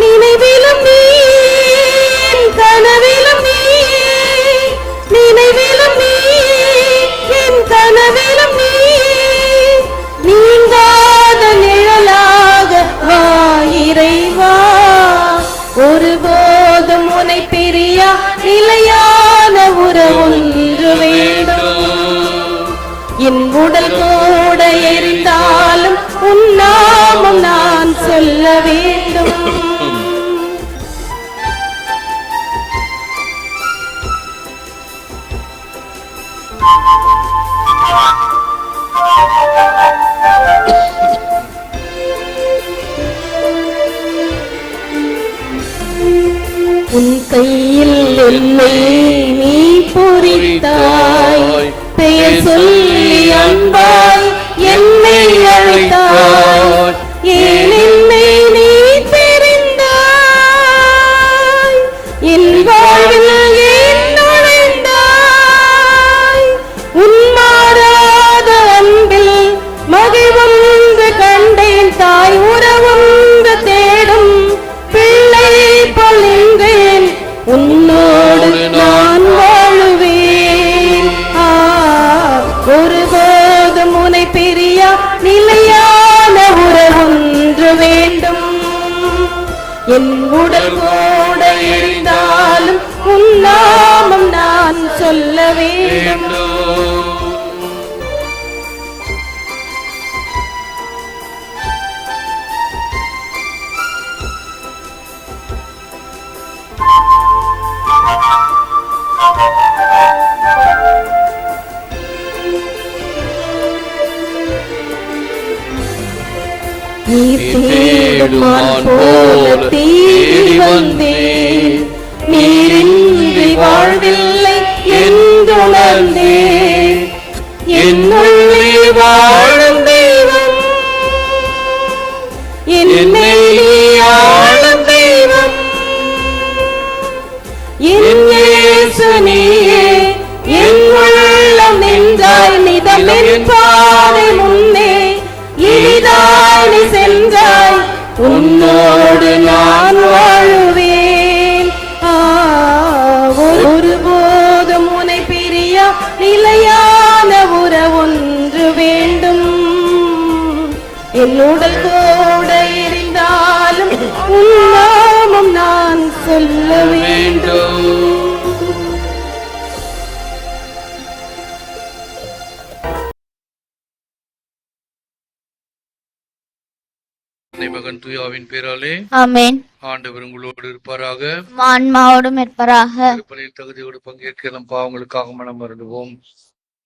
நினைவிலும் நீ கனவிலும் நீ நினைவிலும் நீ என் கனவிலும் நீ. நீங்காத நிழலாக வா இறைவா. ஒருபோதும் உனை பிரியா நிலையான உறவொன்று வேண்டும். என் உடல் கூட எரிந்தாலும் உன் நாமம் நான் சொல்ல வேண்டும். என் உடல் கூட இருந்தாலும் உன் நாமம் நான் சொல்ல வேண்டும். தேடுமான் போல தேடி வந்தேன் உன்னோடு நான் தூயாவின் பேராலே ஆமென். ஆண்டவர் உங்களோடு இருப்பாராக. ஆன்மாவோடும் இருப்பராக. திருப்பலியில் தகுதியோடு பங்கேற்க நம் பாவங்களுக்காக மனம் வருடுவோம்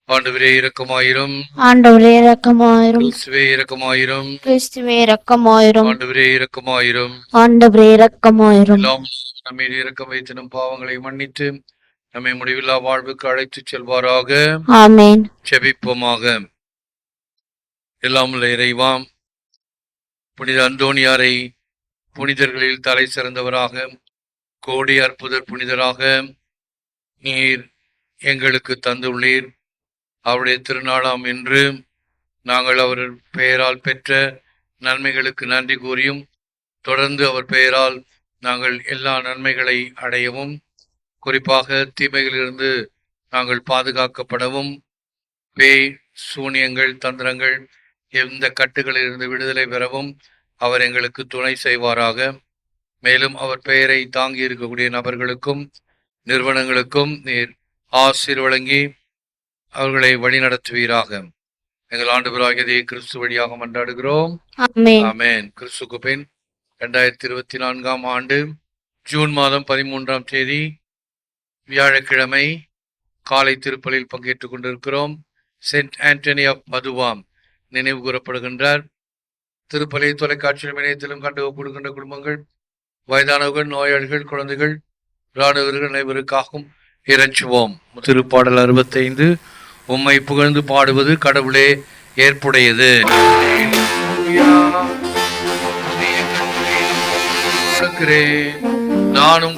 ஆண்டவரே இரக்கமாயிரும். ஆண்டவரே இரக்கமாயிரும். கிறிஸ்துவே இரக்கமாயிரும். கிறிஸ்துவே இரக்கமாயிரும். ஆண்டவரே இரக்கமாயிரும். ஆண்டவரே இரக்கமாயிரும். நம்மை இரக்கம் வைத்து நம் பாவங்களை மன்னித்து நம்மை முடிவில்லா வாழ்வுக்கு அழைத்துச் செல்வாராக. ஆமென். செபிப்போமாக எல்லாம் இறைவாம் புனித அந்தோணியாரை புனிதர்களில் தலை சிறந்தவராக கோடி அற்புதர் புனிதராக நீர் எங்களுக்கு தந்துள்ளீர். அவருடைய திருநாளாம் என்று நாங்கள் அவர் பெயரால் பெற்ற நன்மைகளுக்கு நன்றி கூறியும் தொடர்ந்து அவர் பெயரால் நாங்கள் எல்லா நன்மைகளை அடையவும் குறிப்பாக தீமைகளிலிருந்து நாங்கள் பாதுகாக்கப்படவும் பேய் சூனியங்கள் தந்திரங்கள் எந்த கட்டுகளிலிருந்து விடுதலை பெறவும் அவர் எங்களுக்கு துணை செய்வாராக. மேலும் அவர் பெயரை தாங்கி இருக்கக்கூடிய நபர்களுக்கும் நிறுவனங்களுக்கும் நீர் ஆசீர் வழங்கி அவர்களை வழிநடத்துவீராக. எங்கள் ஆண்டு கிறிஸ்து வழியாக மன்றாடுகிறோம். ஆமென். கிறிஸ்துக்கு பின் ரெண்டாயிரத்தி இருபத்தி நான்காம் ஆண்டு ஜூன் மாதம் பதிமூன்றாம் தேதி வியாழக்கிழமை காலை திருப்பலில் பங்கேற்றுக் கொண்டிருக்கிறோம். சென்ட் ஆண்டனி ஆஃப் மதுவாம் நினைவு கூறப்படுகின்றார். திருப்பலை தொலைக்காட்சியிலும் இணையத்திலும் கண்டு கொடுக்கின்ற குடும்பங்கள் வயதானவர்கள் நோயாளிகள் குழந்தைகள் இராணுவர்கள் அனைவருக்காகவும் இறைச்சுவோம் திருப்பாடல் அறுபத்தைந்து உம்மை புகழ்ந்து பாடுவது கடவுளே ஏற்புடையது நானும்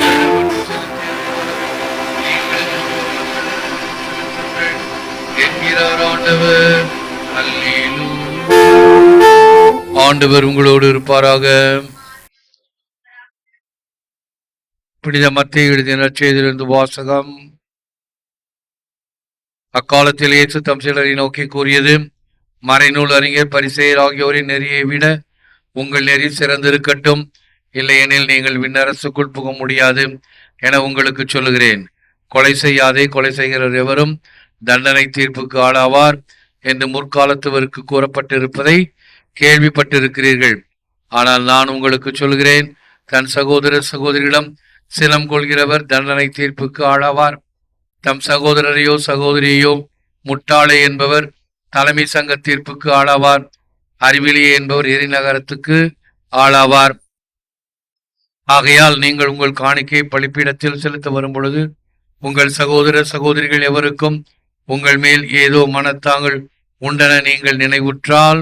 என்கிறார் ஆண்டவர் அல்லேலூயா. ஆண்டவர் உங்களோடு இருப்பாராக. புனித மத்திய எழுதிய நற்செய்தியிலிருந்து வாசகம். அக்காலத்தில் இயேசு தம் சிலரை நோக்கி கூறியது மறைநூல் அறிஞர் பரிசெயர் ஆகியோரின் நெறியை விட உங்கள் நெறி சிறந்திருக்கட்டும். இல்லையெனில் நீங்கள் விண்ணரசுக்குள் புக முடியாது என உங்களுக்கு சொல்லுகிறேன். கொலை செய்யாதே கொலை செய்கிறவர் எவரும் தண்டனை தீர்ப்புக்கு ஆளாவார் என்று முற்காலத்தவருக்கு கூறப்பட்டிருப்பதை கேள்விப்பட்டிருக்கிறீர்கள். ஆனால் நான் உங்களுக்கு சொல்கிறேன் தன் சகோதர சகோதரியிடம் சினம் கொள்கிறவர் தண்டனை தீர்ப்புக்கு ஆளாவார். தம் சகோதரரையோ சகோதரியையோ முட்டாளே என்பவர் தலைமை சங்க தீர்ப்புக்கு ஆளாவார். அறிவிலியே என்பவர் எரிநகரத்துக்கு ஆளாவார். ஆகையால் நீங்கள் உங்கள் காணிக்கை பழிப்பிடத்தில் செலுத்த வரும் பொழுது உங்கள் சகோதர சகோதரிகள் எவருக்கும் உங்கள் மேல் ஏதோ மனத்தாங்கள் உண்டென நீங்கள் நினைவுற்றால்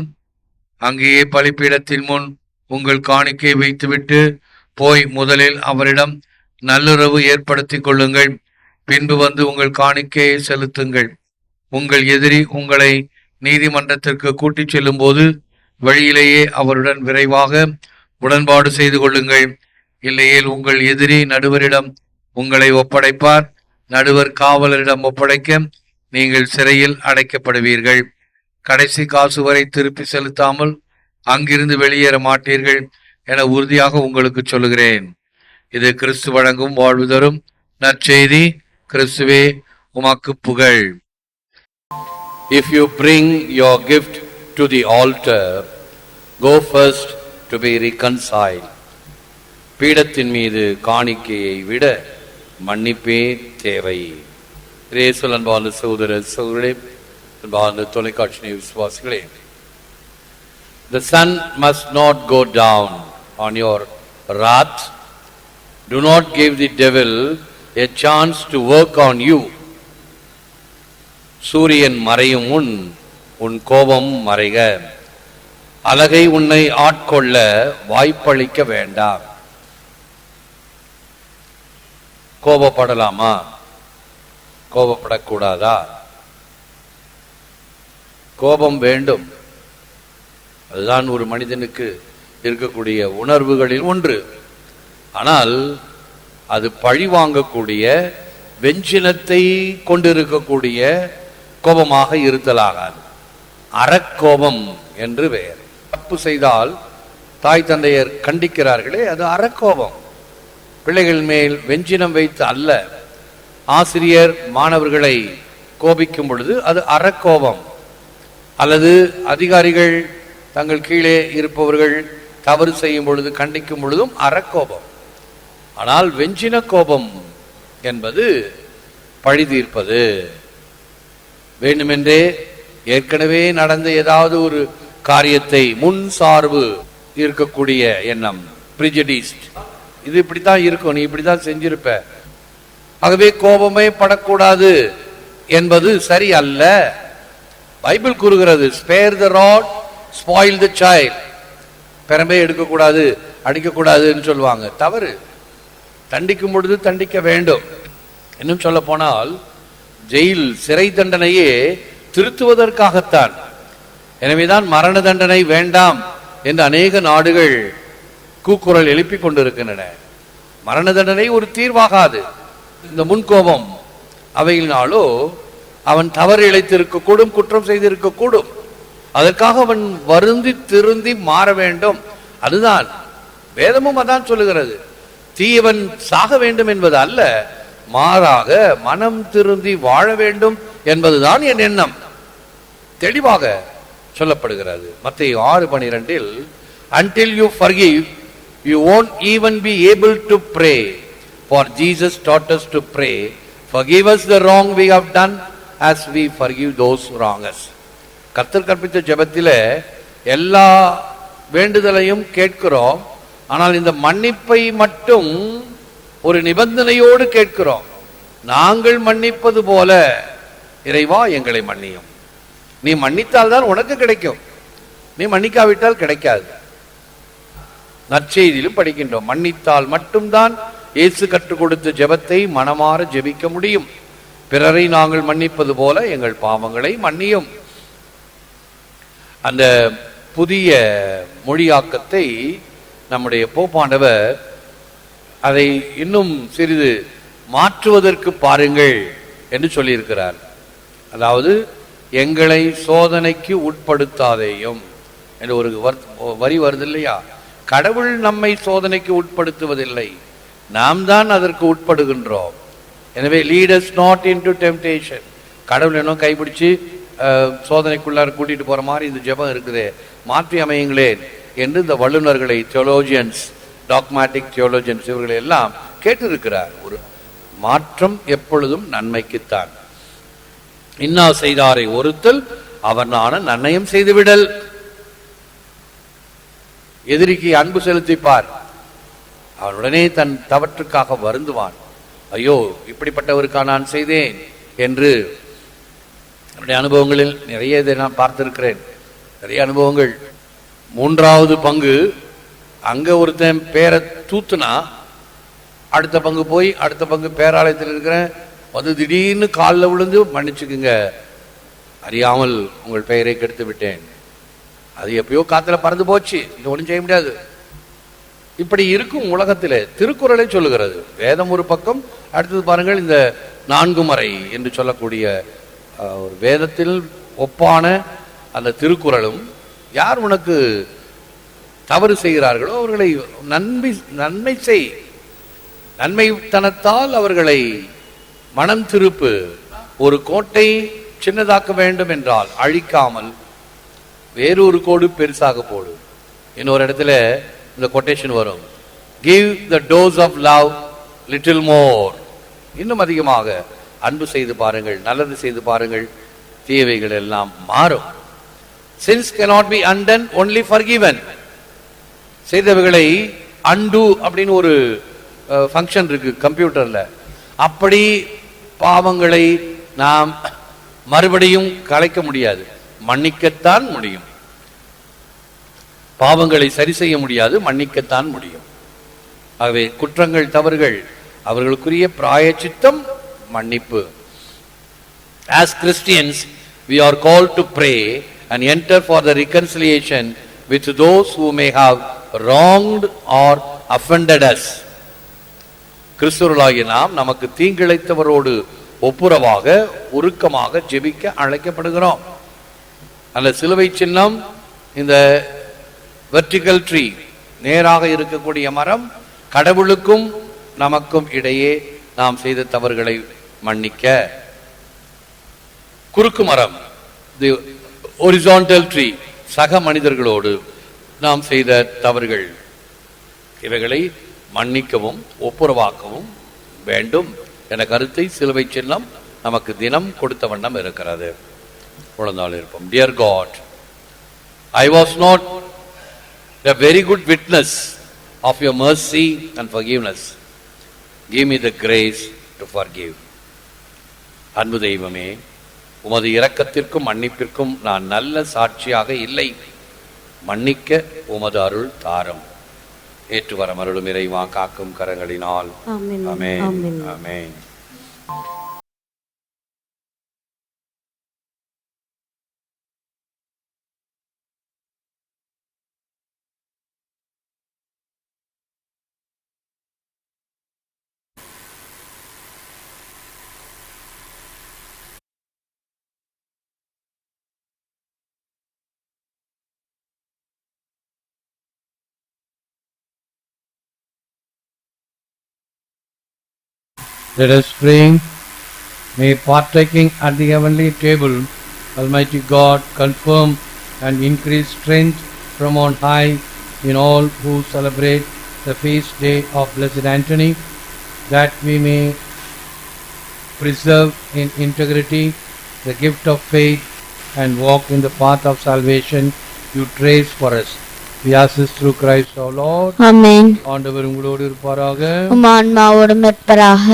அங்கேயே பலிப்பீடத்தின் முன் உங்கள் காணிக்கை வைத்துவிட்டு போய் முதலில் அவரிடம் நல்லுறவு ஏற்படுத்திக் கொள்ளுங்கள். பின்பு வந்து உங்கள் காணிக்கையை செலுத்துங்கள். உங்கள் எதிரி உங்களை நீதிமன்றத்திற்கு கூட்டிச் செல்லும்போது வழியிலேயே அவருடன் விரைவாக உடன்பாடு செய்து கொள்ளுங்கள். இல்லையேல் உங்கள் எதிரி நடுவரிடம் உங்களை ஒப்படைப்பார். நடுவர் காவலரிடம் ஒப்படைக்க நீங்கள் சிறையில் அடைக்கப்படுவீர்கள். கடைசி காசு வரை திருப்பி செலுத்தாமல் அங்கிருந்து வெளியேற மாட்டீர்கள் என உறுதியாக உங்களுக்கு சொல்லுகிறேன். இது கிறிஸ்து வழங்கும் வாழ்வு தரும் நற்செய்தி கிறிஸ்துவே உமக்கு புகழ். If you bring your gift to the altar go first to be reconcile பீடத்தின் மீது காணிக்கையை விட மன்னிப்பே தேவை. ரேசுல் அன்பார்ந்த சகோதர சகோதரே அன்பார்ந்த தொலைக்காட்சி விசுவாசிகளே the sun must not go down on your wrath to not give the devil a chance to work on you சூரியன் மறையும் முன் உன் கோபம் மறைக. அழகை உன்னை ஆட்கொள்ள வாய்ப்பளிக்க வேண்டாம். கோபப்படலாமா? கோபப்படக்கூடாதா? கோபம் வேண்டும். அதுதான் ஒரு மனிதனுக்கு இருக்கக்கூடிய உணர்வுகளில் ஒன்று. ஆனால் அது பழி வாங்கக்கூடிய வெஞ்சினத்தை கொண்டிருக்கக்கூடிய கோபமாக இருத்தலாகாது. அறக்கோபம் என்று பெயர் தப்பு செய்தால் தாய் தந்தையர் கண்டிக்கிறார்களே அது அறக்கோபம். பிள்ளைகள் மேல் வெஞ்சினம் வைத்து அல்ல. ஆசிரியர் மாணவர்களை கோபிக்கும் பொழுது அது அறக்கோபம். அல்லது அதிகாரிகள் தங்கள் கீழே இருப்பவர்கள் தவறு செய்யும் பொழுது கண்டிக்கும் பொழுதும் அறக்கோபம். ஆனால் வெஞ்சின கோபம் என்பது பழி தீர்ப்பது. வேண்டுமென்றே ஏற்கனவே நடந்த ஏதாவது ஒரு காரியத்தை முன் சார்பு இருக்கக்கூடிய எண்ணம் பிரிஜடிஸ்ட் இது இப்படித்தான் இருக்கும் நீ இப்படித்தான் செஞ்சிருப்ப. ஆகவே கோபமே படக்கூடாது என்பது சரி அல்ல. பைபிள் கூறுகிறது spare the rod spoil the child பெரம்பே எடுக்கக்கூடாது அடிக்கக்கூடாதுன்னு சொல்லுவாங்க. தவறு. தண்டிக்கும் பொழுது தண்டிக்க வேண்டும். இன்னும் சொல்ல போனால் ஜெயில் சிறை தண்டனையே திருத்துவதற்காகத்தான். எனவேதான் மரண தண்டனை வேண்டாம் என்று அநேக நாடுகள் கூக்குரல் எழுப்பிக் கொண்டிருக்கின்றன. மரண தண்டனை ஒரு தீர்வாகாது. இந்த முன்கோபம் அவைகளினாலோ அவன் தவறு இழைத்திருக்கக்கூடும் குற்றம் செய்திருக்கக்கூடும் அதற்காக அவன் வருந்தி திருந்தி மாற வேண்டும். அதுதான் வேதமும் அதான் சொல்லுகிறது. தீயவன் சாக வேண்டும் என்பது அல்ல மாறாக மனம் திருந்தி வாழ வேண்டும் என்பதுதான் என் எண்ணம். தெளிவாக சொல்லப்படுகிறது. மத்திய ஆறு பனிரெண்டில் until you forgive you won't even be able to pray for Jesus taught us to pray forgive us the wrong we have done as we forgive those wrongs கத்தர் கர்த்தர் கற்பித்த ஜபத்தில் எல்லா வேண்டுதலையும் கேட்கிறோம். ஆனால் இந்த மன்னிப்பை மட்டும் ஒரு நிபந்தனையோடு கேட்கிறோம். நாங்கள் மன்னிப்பது போல இறைவா எங்களை மன்னியும். நீ மன்னித்தால் தான் உனக்கு கிடைக்கும். நீ மன்னிக்காவிட்டால் கிடைக்காது. நற்செய்தியிலும் படிக்கின்றோம். மன்னித்தால் மட்டும்தான் இயேசு கற்றுக் கொடுத்த ஜெபத்தை மனமாற ஜெபிக்க முடியும். பிறரை நாங்கள் மன்னிப்பது போல எங்கள் பாவங்களை மன்னியும். அந்த புதிய மொழியாக்கத்தை நம்முடைய போப்பாண்டவர் அதை இன்னும் சிறிது மாற்றுவதற்கு பாருங்கள் என்று சொல்லியிருக்கிறார். அதாவது எங்களை சோதனைக்கு உட்படுத்தாதேயும் என்று ஒரு வர்- வரி வருது இல்லையா? கடவுள் நம்மை சோதனைக்கு உட்படுத்துவதில்லை. நாம் தான் அதற்கு உட்படுகின்றோம். எனவே lead us not into temptation கடவுள் என்ன கைப்பிடிச்சு அஹ், சோதனைக்குள்ளார கூட்டிட்டு போற மாதிரி இந்த ஜெபம் இருக்குதே. மாற்றி அமையுங்களேன் என்று இந்த வல்லுநர்களை தியோலோஜியன்ஸ் டாக்மேட்டிக் தியோலோஜியன்ஸ் இவர்களை எல்லாம் கேட்டிருக்கிறார். ஒரு மாற்றம் எப்பொழுதும் நன்மைக்குத்தான். இன்னா செய்தாரை ஒருத்தல் அவனான நன்னயம் செய்துவிடல். எதிரிக்கு அன்பு செலுத்திப்பார். அவனுடனே தன் தவற்றுக்காக வருந்துவான். ஐயோ இப்படிப்பட்டவருக்கா நான் செய்தேன் என்று என்னுடைய அனுபவங்களில் நிறைய இதை நான் பார்த்திருக்கிறேன். நிறைய அனுபவங்கள். மூன்றாவது பங்கு அங்கே ஒருத்தன் பேரை தூத்துனா அடுத்த பங்கு போய் அடுத்த பங்கு பேராலயத்தில் இருக்கிறேன். வந்து திடீர்னு காலில் விழுந்து மன்னிச்சுக்குங்க. அறியாமல் உங்கள் பெயரை கெடுத்து விட்டேன். அது எப்பயோ காத்துல பறந்து போச்சு. இது ஒன்றும் செய்ய முடியாது. இப்படி இருக்கும் உலகத்திலே திருக்குறளை சொல்லுகிறது. வேதம் ஒரு பக்கம் அடுத்தது பாருங்கள் இந்த நான்கு மறை என்று சொல்லக்கூடிய ஒரு வேதத்தில் ஒப்பான அந்த திருக்குறளும் யார் உனக்கு தவறு செய்கிறார்களோ அவர்களை நன்மை நன்மை செய். நன்மைத்தனத்தால் அவர்களை மனம் திருப்பு. ஒரு கோட்டை சின்னதாக்க வேண்டும் என்றால் அழிக்காமல் வேறொரு கோடு பெருசாக போடு. இன்னொரு இடத்துல இந்த கொட்டேஷன் வரும். Give the dose of love little more இன்னும் அதிகமாக அன்பு செய்து பாருங்கள் நல்லது செய்து பாருங்கள் தீவைகள் எல்லாம் மாறும். Sins cannot be undone only forgiven செய்தவைகளை அண்டு அப்படின்னு ஒரு ஃபங்க்ஷன் இருக்கு கம்ப்யூட்டரில் அப்படி பாவங்களை நாம் மறுபடியும் கலைக்க முடியாது. மன்னிக்கத்தான் முடியும். பாவங்களை சரி செய்ய முடியாது மன்னிக்கத்தான் முடியும். ஆகவே குற்றங்கள் தவறுகள் அவர்களுக்குரிய பிராயச்சித்தம் மன்னிப்பு. As Christians we are call to pray and enter for the reconciliation with those who may have wronged or offended us. கிறிஸ்துவர்களாகிய நாம் நமக்கு தீங்கிழைத்தவரோடு ஒப்புரவாக உருக்கமாக ஜெபிக்க அழைக்கப்படுகிறோம். அந்த சிலுவை சின்னம் இந்த வெர்டிகல் ட்ரீ நேராக இருக்கக்கூடிய மரம் கடவுளுக்கும் நமக்கும் இடையே நாம் செய்த தவறுகளை மன்னிக்க. குறுக்கு மரம் தி ஒரிசான்டல் ட்ரீ சக மனிதர்களோடு நாம் செய்த தவறுகள். இவைகளை மன்னிக்கவும் ஒப்புரவாக்கவும் வேண்டும் என கருத்தை சிலுவை சின்னம் நமக்கு தினம் கொடுத்த வண்ணம் இருக்கிறது. உழந்தாள் இருப்போம். Dear God I was not a very good witness of your mercy and forgiveness. Give me the grace to forgive. அன்பு தெய்வமே உமது இரக்கத்திற்கும் மன்னிப்பிற்கும் நான் நல்ல சாட்சியாக இல்லை மன்னிக்க உமது அருள் தாரம் ஏற்று வர மருளும் இறைவா காக்கும் கரங்களினால். அமேன். அமேன் Let us pray. May partaking at the heavenly table, Almighty God confirm and increase strength from on high in all who celebrate the feast day of Blessed Anthony, that we may preserve in integrity the gift of faith and walk in the path of salvation you trace for us. We ask this through Christ our Lord. ஆண்டவர் உங்களோடு இருப்பாராக. உம் ஆன்மாவோடும் இருப்பராக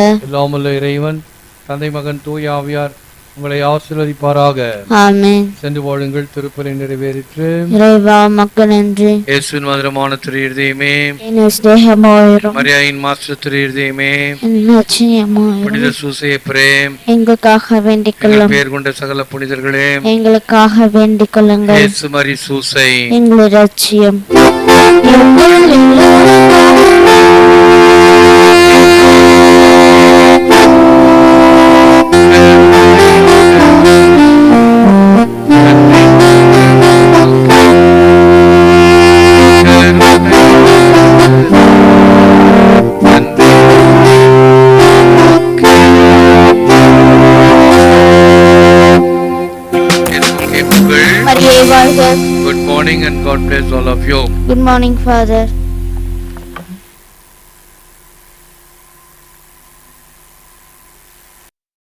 இறைவன் தந்தை மகன் தூய ஆவியார் உங்களை ஆசீர்வதிப்பாராக. ஆமென். சென்று வாழுங்கள் திருப்பலி நிறைவேறிற்று. இறைவா மக்கள் நன்றி. இயேசுவின் மதுரமான திரு இருதயமே மரியாயின் மாஸ்டர் திரு இருதயமே என் லட்சியமாயிரும் புனித சூசைய பிரேம் எங்களுக்காக வேண்டிக் கொள்ளும். பேர் கொண்ட சகல புனிதர்களே. எங்களுக்காக வேண்டிக் கொள்ளுங்கள். இயேசு மரி சூசை. எங்கள் லட்சியம் and God bless all of you. Good morning, Father.